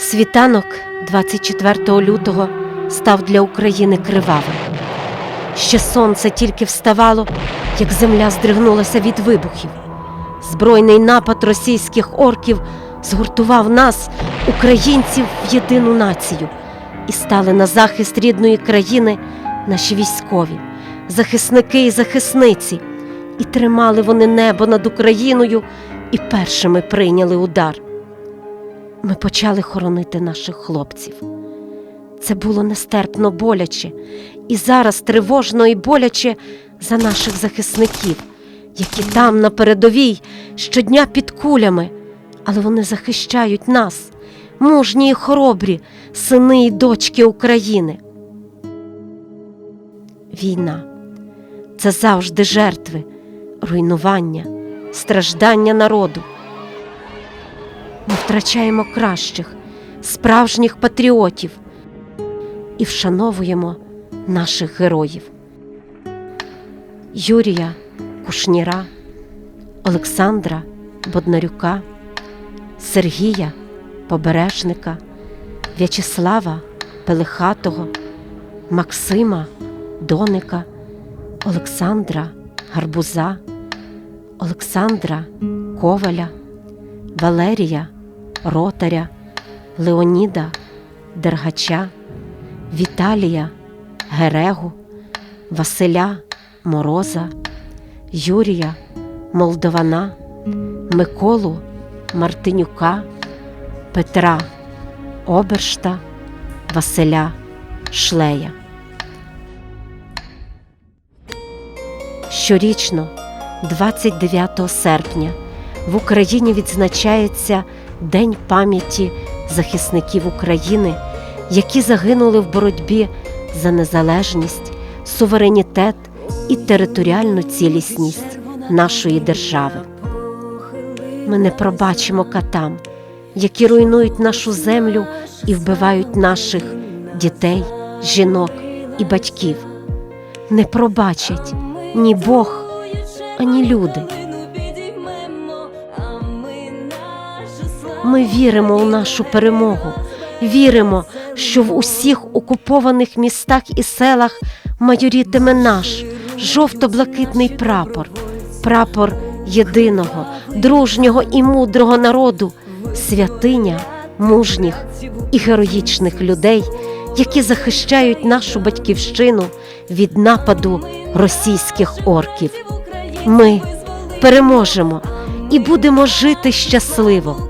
Світанок 24 лютого став для України кривавим. Ще сонце тільки вставало, як земля здригнулася від вибухів. Збройний напад російських орків згуртував нас, українців, в єдину націю, і стали на захист рідної країни наші військові, захисники і захисниці, і тримали вони небо над Україною і першими прийняли удар. Ми почали хоронити наших хлопців. Це було нестерпно боляче, і зараз тривожно і боляче за наших захисників, які там на передовій щодня під кулями, але вони захищають нас, мужні і хоробрі, сини і дочки України. Війна це завжди жертви, руйнування, страждання народу. Втрачаємо кращих, справжніх патріотів і вшановуємо наших героїв. Юрія Кушніра, Олександра Боднарюка, Сергія Побережника, В'ячеслава Пелихатого, Максима Доника, Олександра Гарбуза, Олександра Коваля, Валерія Ротаря, Леоніда Дергача, Віталія Герегу, Василя Мороза, Юрія Молдована, Миколу Мартинюка, Петра Обершта, Василя Шлея. Щорічно, 29 серпня, в Україні відзначається День пам'яті захисників України, які загинули в боротьбі за незалежність, суверенітет і територіальну цілісність нашої держави. Ми не пробачимо катам, які руйнують нашу землю і вбивають наших дітей, жінок і батьків. Не пробачать ні Бог, ані люди. Ми віримо у нашу перемогу, віримо, що в усіх окупованих містах і селах майорітиме наш жовто-блакитний прапор, прапор єдиного, дружнього і мудрого народу, святиня мужніх і героїчних людей, які захищають нашу батьківщину від нападу російських орків. Ми переможемо і будемо жити щасливо.